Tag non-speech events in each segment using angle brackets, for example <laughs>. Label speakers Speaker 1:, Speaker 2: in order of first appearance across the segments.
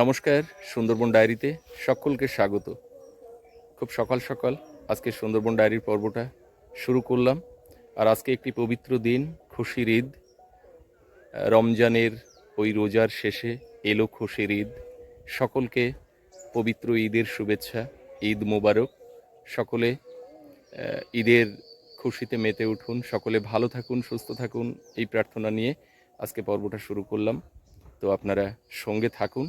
Speaker 1: নমস্কার, সুন্দরবন ডায়েরিতে সকলকে স্বাগত। খুব সকাল সকাল আজকে সুন্দরবন ডায়েরির পর্বটা শুরু করলাম। আর আজকে একটি পবিত্র দিন খুশির ঈদ। রমজানের ওই রোজার শেষে এলো খুশির ঈদ। সকলকে পবিত্র ঈদের শুভেচ্ছা, ঈদ মোবারক। সকলে ঈদের খুশিতে মেতে উঠুন। সকলে ভালো থাকুন, সুস্থ থাকুন এই প্রার্থনা নিয়ে আজকে পর্বটা শুরু করলাম। তো আপনারা সঙ্গে থাকুন।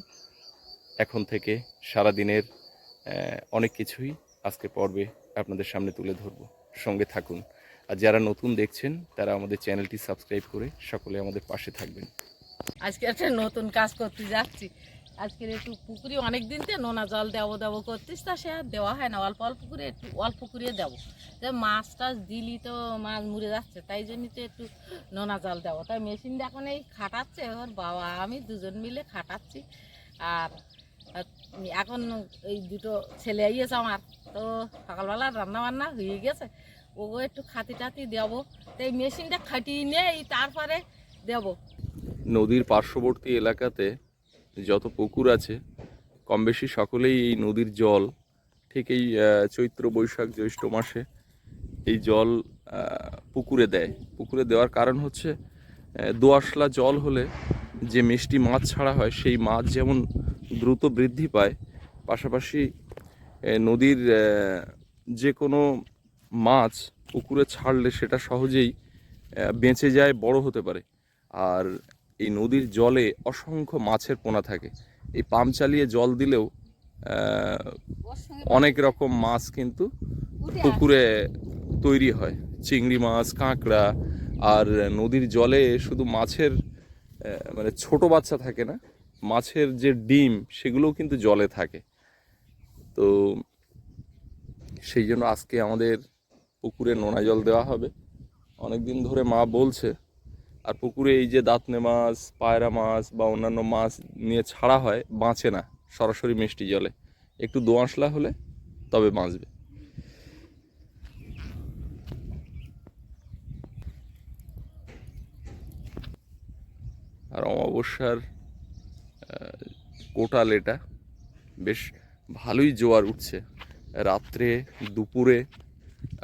Speaker 1: এখন থেকে সারাদিনের আহ, অনেক কিছুই আজকে পর্বে আপনাদের সামনে তুলে ধরব। সঙ্গে থাকুন। আর যারা নতুন দেখছেন তারা আমাদের চ্যানেলটি সাবস্ক্রাইব করে সকলে আমাদের পাশে থাকবেন।
Speaker 2: আজকে একটা নতুন কাজ করতে যাচ্ছি। আজকে একটু পুকুরে অনেক দিন তো নোনা জল দেবো দেবো করতিস তা সে আর দেওয়া হয় না। অল্প অল্প করে একটু অল্প করে দেবো। যে মাছ টাছ দিলি তো মাছ মরে যাচ্ছে তাই জন্য তো একটু নোনা জল দেবো। তাই মেশিন এখন এই খাটাচ্ছে ওর বাবা আমি দুজন মিলে খাটাচ্ছি। আর এখন এই দুটো ছেলে আইয়েছে আমার। তো সকালবেলা রান্না বান্না হয়ে গেছে। ওগো একটু খাতি টাতি দেবো। তো এই মেশিনটা খাটিয়ে নেই তারপরে দেবো।
Speaker 1: নদীর পার্শ্ববর্তী এলাকাতে যত পুকুর আছে কম বেশি সকলেই এই নদীর জল ঠিক এই চৈত্র বৈশাখ জ্যৈষ্ঠ মাসে এই জল পুকুরে দেয়। পুকুরে দেওয়ার কারণ হচ্ছে আহ, দোআঁশলা জল হলে যে মিষ্টি মাছ ছাড়া হয় সেই মাছ যেমন দ্রুত বৃদ্ধি পায়। পাশাপাশি নদীর যে কোনো মাছ পুকুরে ছাড়লে সেটা সহজেই বেঁচে যায় বড় হতে পারে। আর এই নদীর জলে অসংখ্য মাছের পোনা থাকে। এই পাম্প চালিয়ে জল দিলেও অনেক রকম মাছ কিন্তু পুকুরে তৈরি হয়। চিংড়ি মাছ কাঁকড়া আর নদীর জলে শুধু মাছের মানে ছোট বাচ্চা থাকে না মাছের যে ডিম, সেগুলোও কিন্তু জলে থাকে। তো সেই জন্য আজকে আমাদের পুকুরে নোনা জল দেওয়া হবে। অনেক দিন ধরে মা বলছে, আর পুকুরে এই যে দাঁতনে মাছ, পায়রা মাছ বা অন্যান্য মাছ নিয়ে ছাড়া হয়, বাঁচে না সরাসরি মিষ্টি জলে। একটু দোআঁশলা হলে তবে বাঁচবে। আর অমাবস্যার কোটাল এটা। বেশ ভালোই জোয়ার উঠছে। রাত্রে, দুপুরে,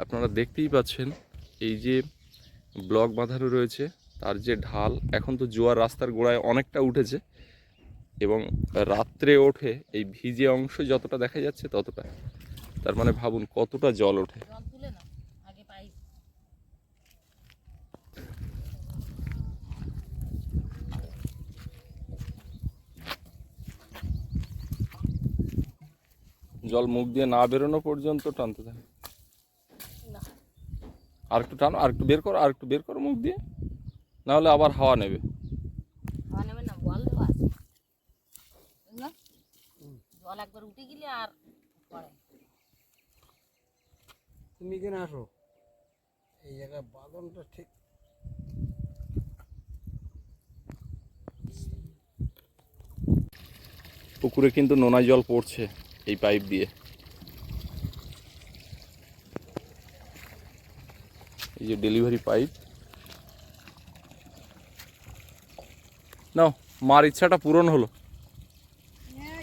Speaker 1: আপনারা দেখতেই পাচ্ছেন এই যে ব্লক বাঁধানো রয়েছে, তার যে ঢাল, এখন তো জোয়ার রাস্তার গোড়ায় অনেকটা উঠেছে এবং রাত্রে ওঠে এই ভিজে অংশ যতটা দেখা যাচ্ছে ততটা। তার মানে ভাবুন কতটা জল ওঠে
Speaker 2: জল তুলে না আগে পাই
Speaker 1: জল মুখ দিয়ে না বেরোনো পর্যন্ত টানতে থাকে।
Speaker 2: না।
Speaker 1: আর একটু টানো আর একটু বের করো আর একটু বের করো মুখ দিয়ে। না হলে আবার হাওয়া নেবে।
Speaker 2: না বল দেওয়া আছে বুঝলা? জল একবার উঠে গেলে আর
Speaker 3: তুমি এখানে আসো। এই জায়গায় বাদনটা ঠিক।
Speaker 1: পুকুরে কিন্তু নোনা জল পড়ছে। এই পাইপ দিয়ে। এই যে ডেলিভারি পাইপ নাও মার ইচ্ছাটা পূরণ হলো।
Speaker 4: হ্যাঁ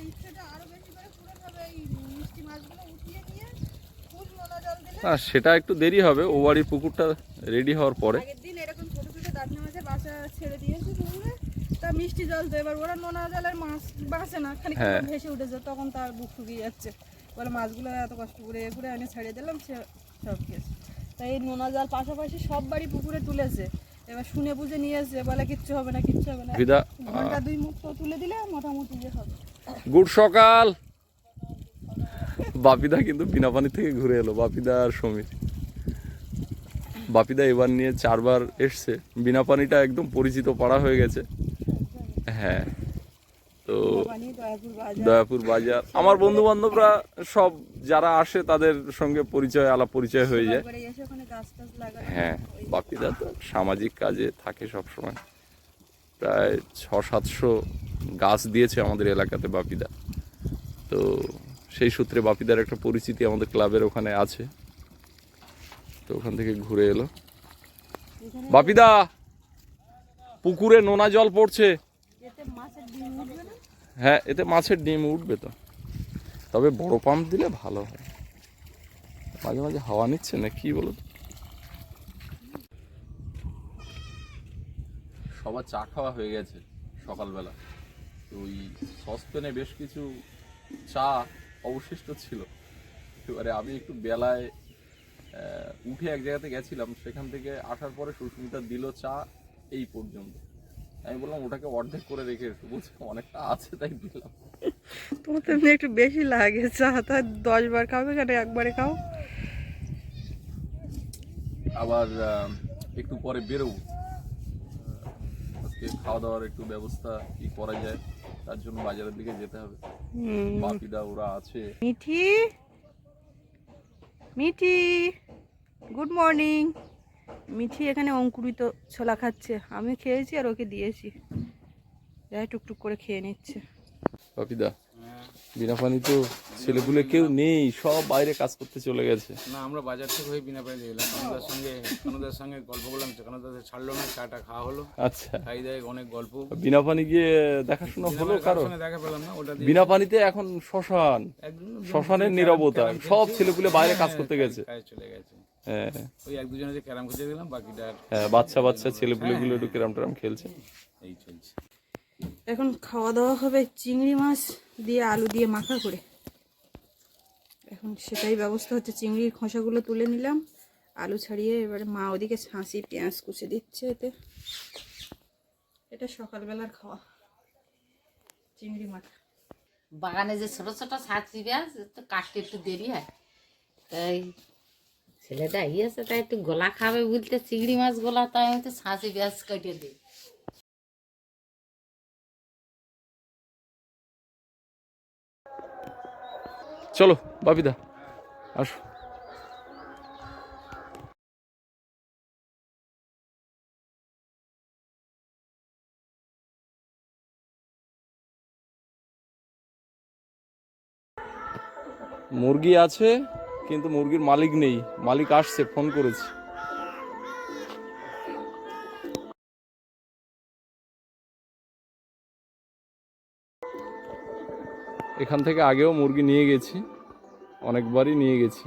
Speaker 1: না সেটা একটু দেরি হবে ও বাড়ির পুকুরটা রেডি হওয়ার পরে
Speaker 4: আগের দিন এরকম ছোট ছোট দাঁতনা মাছের বাসা ছেড়ে দিয়েছে পুকুরে তা মিষ্টি জল তো এবার ওরা নোনা জলের মাছ বাঁচে না খানিক
Speaker 1: হ্যাঁ।
Speaker 4: ভেসে উঠেছে তখন তার বুক শুকিয়ে যাচ্ছে। বলে মাছগুলো এত কষ্ট করে করে এনে ছেড়ে দিলাম সে সব খেয়েছে। তাই এই নোনা জল পাশাপাশি সব বাড়ি পুকুরে তুলেছে। এবার শুনে বুঝে নিয়ে এসে বলে কিচ্ছু হবে না কিচ্ছু হবে না। ঘণ্টা দুই মুখ তো তুলে দিলে মোটামুটি ইয়ে হবে।
Speaker 1: গুড সকাল! বাপিদা কিন্তু বিনা পানি থেকে ঘুরে এলো বাপিদা আর সমীর। বাপিদা এবার নিয়ে চারবার এসছে। বিনা পানিটা একদম পরিচিত পাড়া হয়ে গেছে। হ্যাঁ। তো
Speaker 4: দয়াপুর বাজার।
Speaker 1: আমার বন্ধু বান্ধবরা সব যারা আসে তাদের সঙ্গে পরিচয় আলাপ পরিচয় হয়ে যায়। হ্যাঁ বাপিদা তো সামাজিক কাজে থাকে সব সময় প্রায় ছ সাতশো গাছ দিয়েছে আমাদের এলাকাতে বাপিদা। তো সেই সূত্রে বাপিদার একটা পরিচিতি আমাদের ক্লাবের ওখানে আছে। তো ওখান থেকে ঘুরে এলো। বাপিদা পুকুরে নোনা জল পড়ছে। হ্যাঁ এতে মাছের ডিম উঠবে তো। তবে বড় পাম্প দিলে ভালো হয়। মাঝে মাঝে হাওয়া নিচ্ছে না কি বলো সবার চা খাওয়া হয়ে গেছে সকালবেলা। তো ওই সসপ্যানে বেশ কিছু চা অবশিষ্ট ছিল। এবারে আমি একটু বেলায় উঠে এক জায়গাতে গেছিলাম। সেখান থেকে আসার পরে সুস্মিতা দিল চা এই পর্যন্ত। আমি বললাম ওটাকে অর্ধেক করে রেখে এসো। বলছে অনেকটা আছে তাই দিলাম।
Speaker 4: তোমার তো এমনি একটু বেশি লাগে। চা তা দশ বার খাবে কেন একবারে খাও।
Speaker 1: আবার একটু পরে বেরোবো। আজকে খাওয়া দাওয়ার একটু ব্যবস্থা কি করা যায় তার জন্য বাজারের দিকে যেতে হবে। বাপিদা ওরা আছে।
Speaker 4: মিঠি? মিঠি? Good morning. মিঠি এখানে অঙ্কুরিত ছোলা খাচ্ছে। আমি খেয়েছি আর ওকে দিয়েছি। যাই টুকটুক করে খেয়ে নিচ্ছে।
Speaker 1: বাপিদা বিনা পানি তো ছেলেপুলে কেউ নেই সব বাইরে কাজ করতে চলে গেছে।
Speaker 3: না আমরা বাজার থেকে হয়ে বিনা পানি এলাম কানুদার সঙ্গে কানুদার সঙ্গে গল্প করলাম। কানুদার ছাড়লো না চাটা খাওয়া হলো।
Speaker 1: আচ্ছা।
Speaker 3: খাই দেয় অনেক গল্প।
Speaker 1: বিনা পানি গিয়ে দেখাশোনা হলো
Speaker 3: কারও? দেখা পেলাম না ওটা
Speaker 1: বিনা পানিতে এখন শ্মশান। শ্মশানের নীরবতা সব ছেলেপুলে বাইরে কাজ করতে গেছে।
Speaker 3: কাজে চলে গেছে।
Speaker 1: হ্যাঁ
Speaker 3: ওই এক দুজনে যে ক্যারাম খেতে দিলাম বাকিটা
Speaker 1: হ্যাঁ বাচ্চা বাচ্চা ছেলেপুলেগুলো একটু কেরাম টেরাম খেলছে।
Speaker 3: এই চলছে।
Speaker 4: এখন খাওয়া দাওয়া হবে চিংড়ি মাছ দিয়ে আলু দিয়ে মাখা করে। এখন সেটাই ব্যবস্থা হচ্ছে। চিংড়ির খোসাগুলো তুলে নিলাম। আলু ছাড়িয়ে এবারে মা ওদিকে ছাঁচি পেঁয়াজ কুচে দিচ্ছে এতে। এটা সকালবেলার খাওয়া। চিংড়ি মাখা
Speaker 2: বাগানে যে ছোট ছোট ছাঁচি পেঁয়াজ তো কাটতে একটু দেরি হয়। তাই ছেলেটা ইয়েছে তাই একটু গোলা খাবে বলতে চিংড়ি মাছ গোলা, তাই আমি তো ছাঁচি পেঁয়াজ কেটে দিই।
Speaker 1: চলো, বাপিদা, আসো। মুরগি আছে। কিন্তু মুরগির মালিক নেই। মালিক আসছে, ফোন করেছি। এখান থেকে আগেও মুরগি নিয়ে গেছি, অনেকবারই নিয়ে গেছি।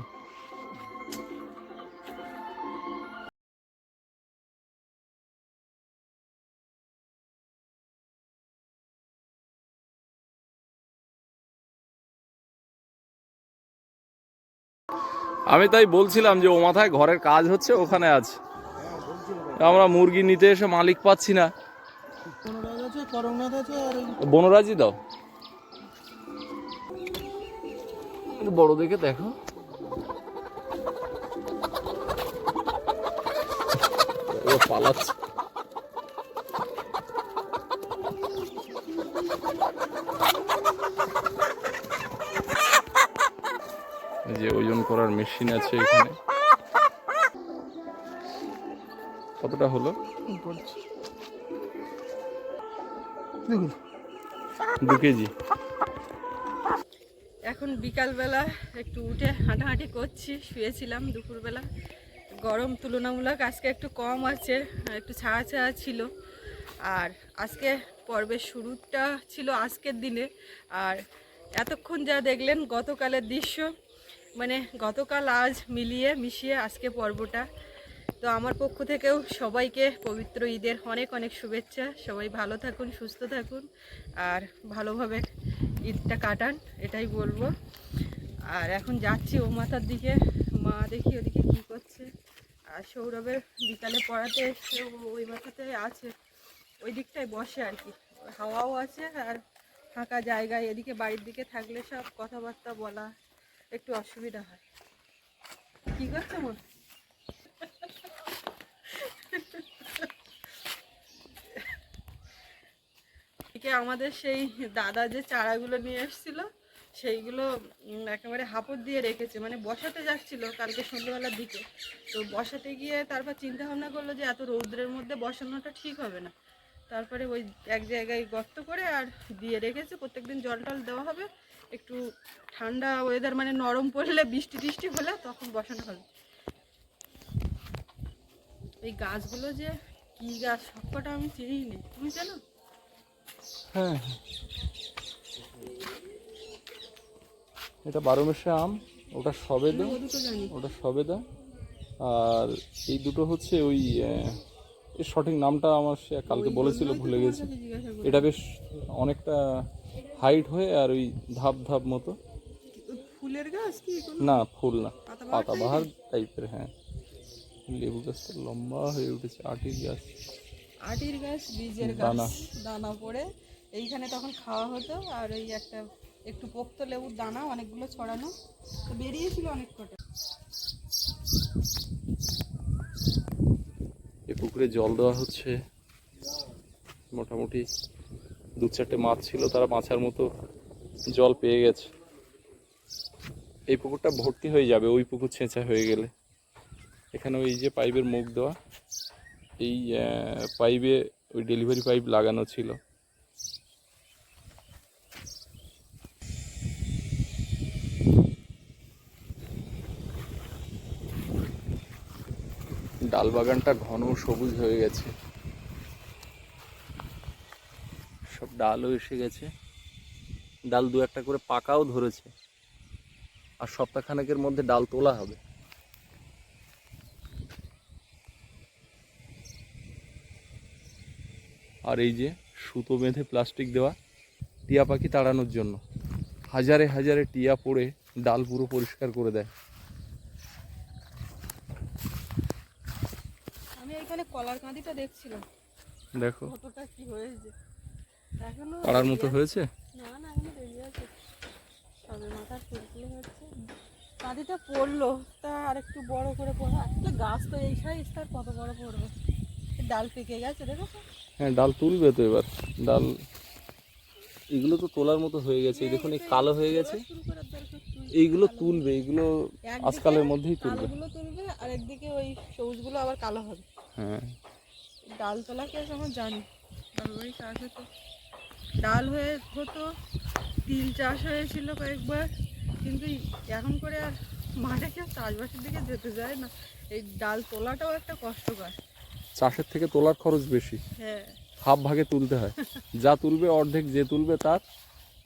Speaker 1: আমি তাই বলছিলাম যে ও মাথায় ঘরের কাজ হচ্ছে, ওখানে আছে আমরা মুরগি নিতে এসে মালিক পাচ্ছি না। বনরাজি দাও। বড় দেখে দেখো। পালাচ্ছে এই যে ওজন করার মেশিন আছে এখানে। কতটা হলো? দু কেজি।
Speaker 4: এখন বিকালবেলা একটু উঠে হাঁটাহাঁটি করছি, শুয়েছিলাম দুপুরবেলা। গরম তুলনামূলক আজকে একটু কম আছে, একটু ছাড়া ছাড়া ছিল। আর আজকে পর্বের শুরুটা ছিল আজকের দিনে। আর এতক্ষণ যা দেখলেন গতকালের দৃশ্য মানে গতকাল আজ মিলিয়ে মিশিয়ে আজকে পর্বটা। তো আমার পক্ষ থেকেও সবাইকে পবিত্র ঈদের অনেক অনেক শুভেচ্ছা। সবাই ভালো থাকুন, সুস্থ থাকুন আর ভালোভাবে ঈদটা কাটান, এটাই বলব। আর এখন যাচ্ছি ও মাথার দিকে। মা দেখি ওদিকে কি করছে। আর সৌরভের বিকালে পড়াতে এসছে ওই মাথাতে আছে। ওই দিকটায় বসে আর কি। হাওয়াও আছে আর ফাঁকা জায়গায়, এদিকে বাড়ির দিকে থাকলে সব কথাবার্তা বলা। একটু অসুবিধা হয়। কি করছ মা এদিকে আমাদের সেই দাদা যে চারাগুলো নিয়ে এসেছিল, সেইগুলো একেবারে হাঁপড় দিয়ে রেখেছে। মানে বসাতে যাচ্ছিল কালকে সন্ধ্যেবেলার দিকে। তো বসাতে গিয়ে তারপর চিন্তা ভাবনা করল যে এত রৌদ্রের মধ্যে বসানোটা ঠিক হবে না। তারপরে ওই এক জায়গায় গর্ত করে আর দিয়ে রেখেছে। প্রত্যেকদিন জল টল দেওয়া হবে। একটু ঠান্ডা ওয়েদার মানে নরম পড়লে বৃষ্টি টিষ্টি হলে তখন বসানো হবে। এই গাছগুলো যে কি গাছ সবকটা আমি চিনি নি তুমি জানো?
Speaker 1: হ্যাঁ এটা বারো মেশে আম ওটা সবেদা ওটা সবেদা। আর এই দুটো হচ্ছে ওই সঠিক নামটা আমার সে কালকে বলেছিল ভুলে গেছি। এটা বেশ অনেকটা হাইট হয়ে আর ওই ধাপ ধাপ মতো।
Speaker 4: ফুলের গাছ কি
Speaker 1: না ফুল না। পাতাবাহার টাইপের হ্যাঁ। লেবু গাছটা লম্বা হয়ে উঠেছে আটির গাছ।
Speaker 4: আটির গাছ বীজের
Speaker 1: দানা।
Speaker 4: গাছ দানা। পড়ে। এইখানে তখন খাওয়া হতো আর ওই একটা একটু পোক্ত লেবুর দানা অনেকগুলো ছড়ানো। তো বেরিয়েছিল অনেক কটা।
Speaker 1: এই পুকুরে জল দেওয়া হচ্ছে। মোটামুটি দু চারটে মাছ ছিল, তারা মাছার মতো জল পেয়ে গেছে। এই পুকুরটা ভর্তি হয়ে যাবে, ওই পুকুর ছেঁচা হয়ে গেলে। এখানে ওই যে পাইপের মুখ দেওয়া, এই পাইপে ওই ডেলিভারি পাইপ লাগানো ছিল। ডাল বাগানটা ঘন সবুজ হয়ে গেছে। সব ডালও এসে গেছে। ডাল দু একটা করে পাকাও ধরেছে। আর সপ্তাহখানেকের মধ্যে ডাল তোলা হবে। আর এই যে সুতো বেঁধে প্লাস্টিক দেওয়া টিয়া পাখি তাড়ানোর জন্য। হাজারে হাজারে টিয়া পড়ে ডাল পুরো পরিষ্কার করে দেয়।
Speaker 4: আমি এখানে কলার কাঁদিটা দেখছিলাম।
Speaker 1: দেখো।
Speaker 4: কতটা কি হয়েছে?
Speaker 1: পাড়ার মতো হয়েছে?
Speaker 4: না না দেরি আছে। সবে মাথা ফুলফুলে হচ্ছে। কাঁদিটা পড়ল। তা আর একটু বড় করে পড়া। আসলে গাছ তো এই সাইজ তার কত বড় পড়বে? ডাল পেকে গেছে দেখেছ
Speaker 1: হ্যাঁ ডাল তুলবে তো এবার। ডাল এগুলো তো তোলার মতো হয়ে গেছে। দেখুন এই কালো হয়ে গেছে। এইগুলো তুলবে এইগুলো আজকালের মধ্যেই তুলবে।
Speaker 4: তুলবে আর একদিকে ওই সবুজগুলো আবার কালো হবে।
Speaker 1: হ্যাঁ।
Speaker 4: ডাল তোলা কেস আমার জানি। চাষ হতো ডাল হয়ে হতো তিল চাষ হয়েছিল কয়েকবার কিন্তু এখন করে আর মাঠে কেউ চাষবাসের দিকে যেতে যায় না। এই ডাল তোলাটাও একটা কষ্টকর।
Speaker 1: চাষের থেকে তোলার খরচ বেশি।
Speaker 4: হ্যাঁ।
Speaker 1: হাফ ভাগে তুলতে হয়। যা তুলবে অর্ধেক যে তুলবে তার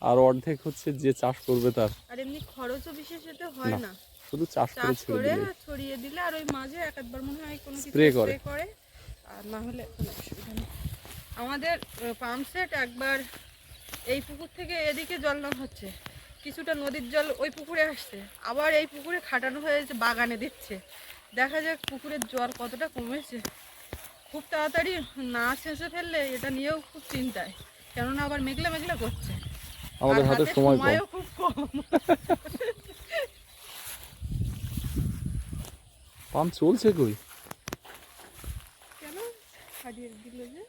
Speaker 1: আর অর্ধেক হচ্ছে যে চাষ করবে তার।
Speaker 4: আর এমনি খরচও বিশেষ এতে হয়
Speaker 1: না, শুধু চাষ করে ছেড়ে দিলে।
Speaker 4: ছড়িয়ে দিলে আর ওই মাঝে এক একবার মনে হয় কোনো কিছু। স্প্রে করে আর না হলে কোনো অসুবিধা নেই। আমাদের পাম্প সেট একবার এই পুকুর থেকে এদিকে জল নেওয়া হচ্ছে। কিছুটা নদীর জল ওই পুকুরে আসছে। আবার এই পুকুরে খাটানো হয়েছে বাগানে দিচ্ছে। দেখা যাক পুকুরের জল কতটা কমেছে। খুব তাড়াতাড়ি না ছেঁচে ফেললে এটা নিয়েও খুব চিন্তায়। কেননা আবার মেঘলা মেঘলা করছে।
Speaker 1: আমাদের হাতে সময়
Speaker 4: সময়ও খুব কম।
Speaker 1: পাম্প চলছে কই?
Speaker 4: কেন? হারিয়ে দিল যে।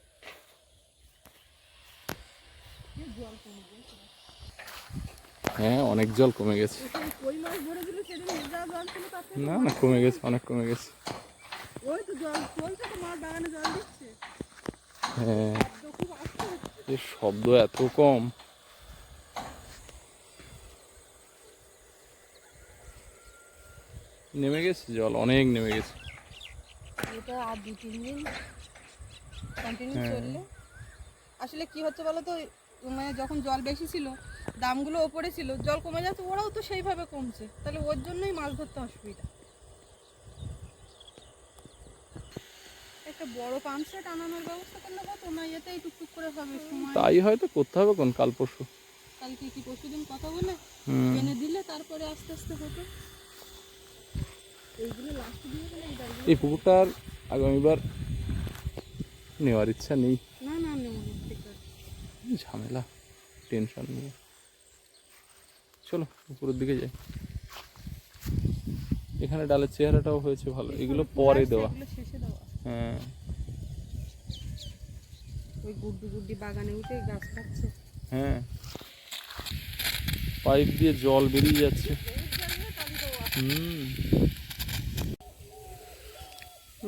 Speaker 1: হ্যাঁ অনেক জল কমে গেছে। না না কমে গেছে অনেক কমে গেছে। হ্যাঁ এর শব্দ এত কম। নেমে গেছে জল অনেক নেমে গেছে।
Speaker 4: এটা আর দু তিন দিন কন্টিনিউ
Speaker 1: হ্যাঁ।
Speaker 4: চললে। আসলে কি হচ্ছে বলো তো মানে যখন জল বেশি ছিল দামগুলো ওপরে ছিল জল কমে যাচ্ছে ওরাও তো সেইভাবে কমছে। তাহলে ওর জন্যই মাছ ধরতে অসুবিধা। একটা বড় পাম্প আনানোর ব্যবস্থা করলে হতো না এতেই টুকটুক করে হবে সময়।
Speaker 1: তাই হয়তো করতে হবে কোন কাল পরশু।
Speaker 4: কালকে কি পরশুদিন কথা বলে এনে দিলে তারপরে আস্তে আস্তে হতো এইগুলো লাস্ট দিয়ে গেলে এই ডালগুলো
Speaker 1: এই পুকুরটার আগামীবার নেওয়ার ইচ্ছা নেই
Speaker 4: না না নেব না, ঠিক আছে
Speaker 1: ঝামেলা টেনশন নিয়ে। চলো উপরের দিকে যাই। এখানে ডালের চেহারাটাও হয়েছে ভালো এগুলো পরে দেওয়া। হ্যাঁ।
Speaker 4: ওই গুড্ডু গুড্ডি বাগানে উঠে গাছ খাচ্ছে
Speaker 1: হ্যাঁ। পাইপ দিয়ে জল বেরিয়ে যাচ্ছে। হুম।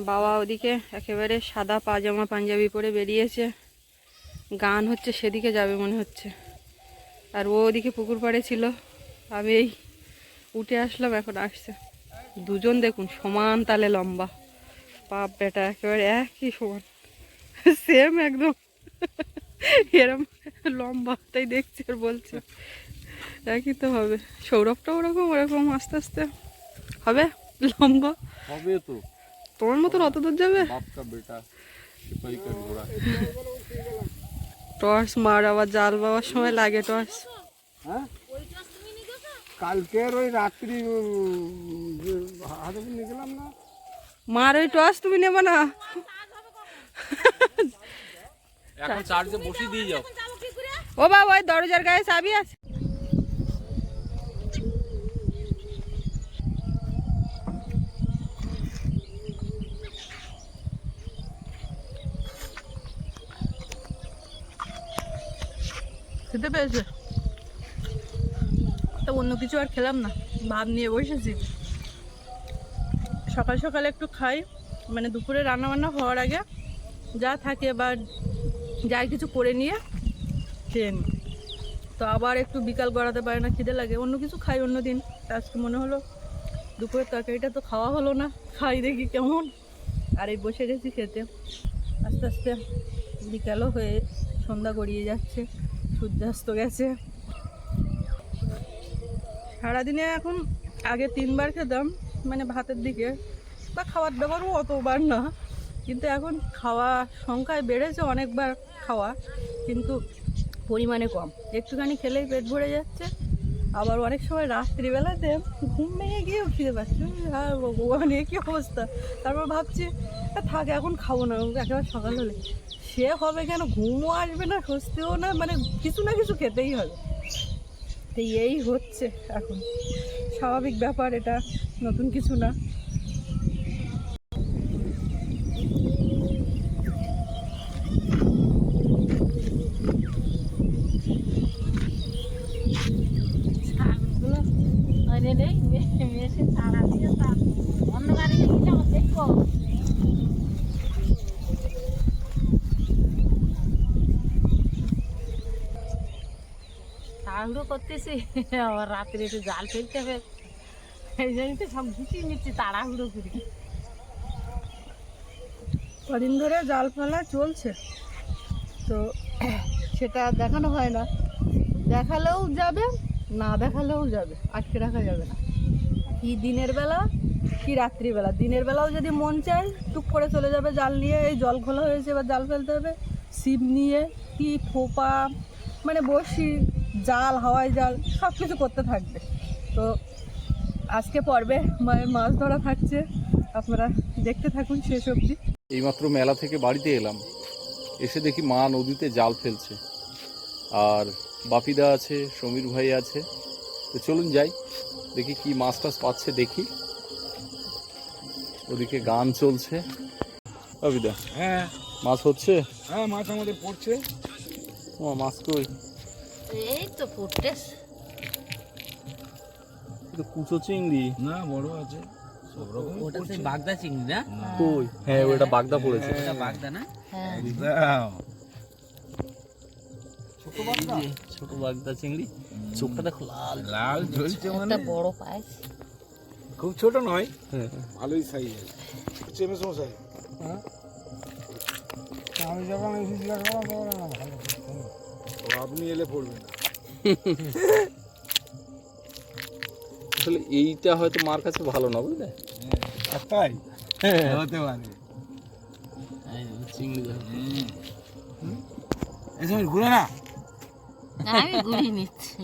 Speaker 4: বাবা ওদিকে একেবারে সাদা পাজামা পাঞ্জাবি পরে বেরিয়েছে। গান হচ্ছে সেদিকে যাবে মনে হচ্ছে। আর ও ওদিকে পুকুর পাড়ে ছিল। আমি এই উঠে আসলাম এখন আসছে। দুজন দেখুন সমান তালে লম্বা। বাপ বেটা একেবারে একই সমান। সেম একদম। এরম লম্বা তাই দেখছি আর বলছে। একই তো হবে। সৌরভটা ওরকম ওরকম আস্তে আস্তে। হবে? লম্বা?
Speaker 1: হবে তো।
Speaker 4: তোমার মতো অত দূর যাবে?
Speaker 1: বেটা ঘোড়া।
Speaker 4: টর্চ মার আবার জাল বাবার সময় লাগে টর্চ।
Speaker 3: হ্যাঁ? কালকের ওই রাত্রি হাতে নিয়ে গেলাম না?
Speaker 4: মার ওই টর্চ তুমি নেবে না।
Speaker 1: এখন চার্জে বসিয়ে দিয়ে যাও।
Speaker 4: ও বাবা ওই দরজার গায়ে চাবি আছে। খেতে পেয়েছে? তো অন্য কিছু আর খেলাম না, ভাত নিয়ে বসেছি। সকাল সকাল একটু খাই মানে দুপুরে রান্না বান্না হওয়ার আগে যা থাকে বা যাই কিছু করে নিয়ে খেয়ে নিই। তো আবার একটু বিকাল গড়াতে পারে না, খিদে লাগে। অন্য কিছু খাই অন্য দিন। আজকে মনে হলো দুপুরের তরকারিটা তো খাওয়া হলো না, খাই দেখি কেমন। আর এই বসে গেছি খেতে। আস্তে আস্তে বিকালও হয়ে সন্ধ্যা গড়িয়ে যাচ্ছে। সূর্যাস্ত গেছে। সারাদিনে এখন আগে তিনবার খেতাম মানে ভাতের দিকে। বা খাওয়ার দাবারও অতবার না। কিন্তু এখন খাওয়া সংখ্যায় বেড়েছে অনেকবার খাওয়া কিন্তু পরিমাণে কম। একটুখানি খেলেই পেট ভরে যাচ্ছে। আবার অনেক সময় রাত্রিবেলাতে ঘুম ভেঙে গিয়েও খিদে পাচ্ছে। আর ভগবান এ কী অবস্থা? তারপর ভাবছি "আ, থাক এখন খাব না একেবারে সকাল হলে। সে হবে কেন? ঘুমও আসবে না, স্বস্তিও না মানে কিছু না কিছু খেতেই হবে। তো এই হচ্ছে এখন। স্বাভাবিক ব্যাপার এটা, নতুন কিছু না
Speaker 2: শাকগুলো আরে রে মেশে তাড়া দিয়ে তার অন্ধকারে গেলে আমার দেখব তাড়াহুড়ো করতেছি। আবার রাত্রে একটু জাল ফেলতে হবে। এই জন্য তো সব গুছিয়ে নিচ্ছি, তাড়াহুড়ো করি।
Speaker 4: কদিন ধরে জাল ফেলা চলছে। তো সেটা দেখানো হয় না। দেখালেও যাবে, না দেখালেও যাবে। আটকে রাখা যাবে না। কি দিনের বেলা, কি রাত্রিবেলা দিনের বেলাও যদি মন চায়, টুক করে চলে যাবে জাল নিয়ে। এই জল খোলা হয়েছে, এবার জাল ফেলতে হবে। ছিপ নিয়ে, কি ফোপা মানে বসি জাল হাওয়াই জাল সব কিছু করতে থাকবে। তো আজকে পর্বে মায়ের মাছ ধরা থাকছে। আপনারা দেখতে থাকুন শেষ অবধি।
Speaker 1: এইমাত্র মেলা থেকে বাড়িতে এলাম। এসে দেখি মা নদীতে জাল ফেলছে। আর বাপিদা আছে সমীর ভাই আছে। তো চলুন যাই দেখি কি মাছ টাছ পাচ্ছে দেখি। ওদিকে গান চলছে। বাপিদা
Speaker 3: হ্যাঁ।
Speaker 1: মাছ হচ্ছে?
Speaker 3: হ্যাঁ মাছ আমাদের পড়ছে।
Speaker 1: ও মাছ কই?
Speaker 2: এই তো ফুটতেস
Speaker 1: কুচো চিংড়ি।
Speaker 3: না বড় আছে। সব রকম
Speaker 5: ওটা সেই বাগদা চিংড়ি না?
Speaker 1: কই? হ্যাঁ ওটা বাগদা পড়েছে।
Speaker 5: ওটা বাগদা না?
Speaker 2: হ্যাঁ।
Speaker 5: এই যে ছোট বাগদা চিংড়ি। চোখটা দেখো লাল।
Speaker 3: লাল ঝলছে মানে?
Speaker 2: বড় পাইস
Speaker 3: খুব ছোট নয়।
Speaker 1: হ্যাঁ।
Speaker 3: ভালোই সাইজ আছে চেমে মশাই আমি যখন এসেছি আপনি এলে পড়বেন না।
Speaker 1: আসলে এইটা হয়তো মার কাছে ভালো না বুঝলে?
Speaker 3: তাই? হতে পারে।
Speaker 5: চিংড়ি
Speaker 3: ঘুরে না।
Speaker 2: আমি গুড়ি নিচ্ছি।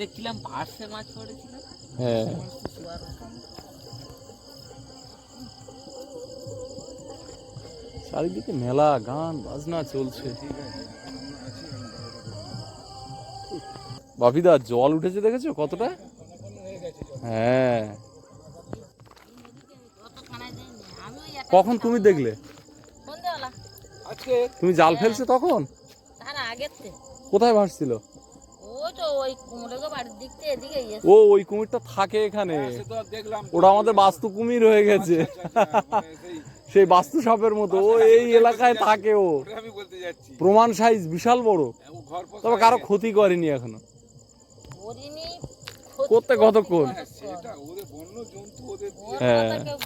Speaker 5: দেখছিলাম পার্সে মাছ পড়েছিল
Speaker 1: হ্যাঁ। চারিদিকে মেলা গান বাজনা চলছে। বাপিদা জল উঠেছে দেখেছ কতটা? হ্যাঁ। কখন তুমি দেখলে? তুমি জাল ফেলছে তখন? কোথায় ভাসছিল? ও ওই কুমিরটা থাকে এখানে।
Speaker 3: দেখলাম।
Speaker 1: ওটা আমাদের বাস্তু কুমির হয়ে গেছে।
Speaker 3: মানে সেই
Speaker 1: বাস্তু সাপের মতো ও এই এলাকায় থাকে ও। প্রমাণ সাইজ বিশাল বড়। তবে কারও ক্ষতি করেনি
Speaker 2: এখনও।
Speaker 1: করতে কতক্ষণ? হ্যাঁ।,
Speaker 3: হ্যাঁ।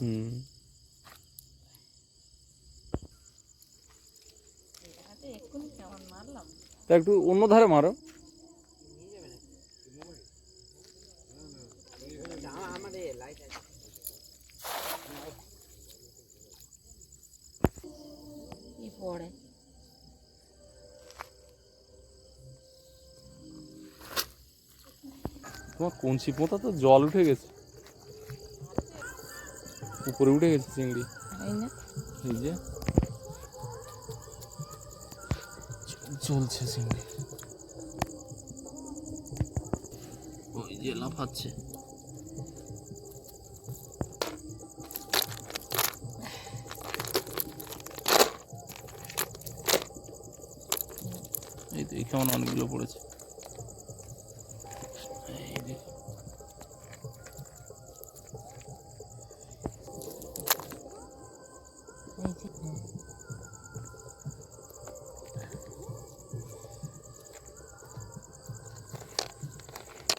Speaker 1: হুম। তা একটু অন্য ধারে মারো।
Speaker 2: পড়ে।
Speaker 1: তোমার কঞ্চি পোঁতা তো জল উঠে গেছে। উপরে উঠে গেছে চিংড়ি।
Speaker 2: এই
Speaker 1: যে। চলছে চিংড়ি। ওই যে লাফাচ্ছে। এখানে অনেকগুলো পড়েছে।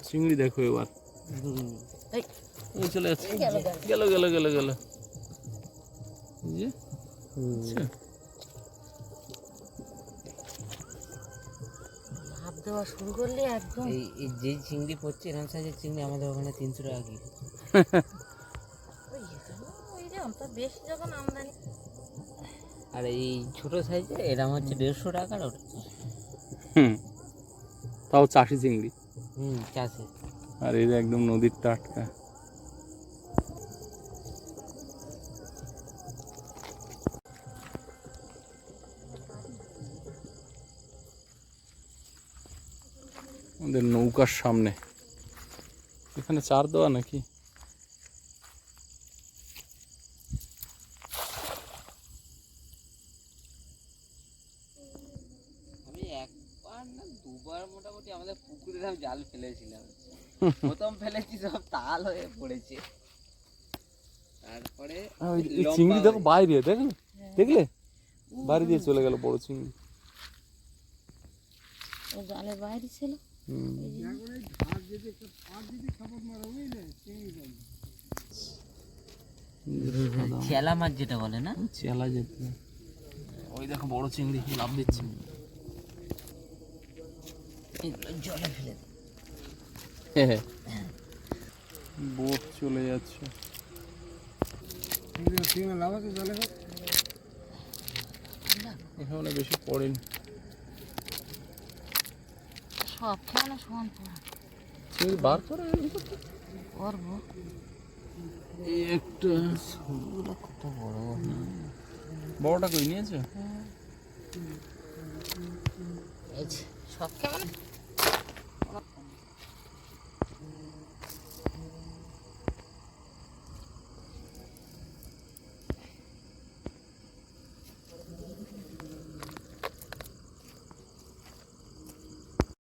Speaker 1: চিংড়ি দেখো এবার।
Speaker 2: এই।
Speaker 1: চলে যাচ্ছে।
Speaker 2: গেল,
Speaker 1: গেল। গেল গেল গেল যে আচ্ছা।
Speaker 2: দেওয়া শুরু করলে একদম
Speaker 5: এই যে চিংড়ি পড়ছে এরকম সাইজের চিংড়ি আমাদের ওখানে তিনশো টাকা
Speaker 2: অন্ত <laughs> বেশি যখন আমদানি।
Speaker 5: আর এই ছোট সাইজে এরকম হচ্ছে দেড়শো টাকার ওটা
Speaker 1: হুম তাও চাষি চিংড়ি।
Speaker 5: হুম চাষি।
Speaker 1: আর এই একদম নদীর টাটকা। আমাদের নৌকার সামনে। এখানে চার দেওয়া নাকি?
Speaker 5: আমি একবার না দুবার মোটামুটি আমাদের পুকুরে আমি জাল ফেলেছিলাম। <laughs> প্রথম ফেলেছি সব তাল হয়ে পড়েছে। তারপরে
Speaker 1: চিংড়ি দেখো বাইরে দেখলে? দেখলে? বাইরে দিয়ে চলে গেল বড় চিংড়ি।
Speaker 2: ও জালের বাইরে ছিল।
Speaker 5: চেলা মাছ যেটা বলে না?
Speaker 1: চেলা যেতে ওই দেখো বড় চিংড়ি লাভ দিচ্ছে?
Speaker 5: জলে ফেলে।
Speaker 1: বোট চলে যাচ্ছে। এখানে বেশি পড়েনি।
Speaker 2: সব খেয়ালে সমান পড়া।
Speaker 1: চিংড়ি বার করে
Speaker 2: করব
Speaker 1: এই একটা।
Speaker 5: ওগুলো কত বড়।
Speaker 1: বড়টা কই নিয়েছো?
Speaker 2: হ্যাঁ সব খেয়ালে?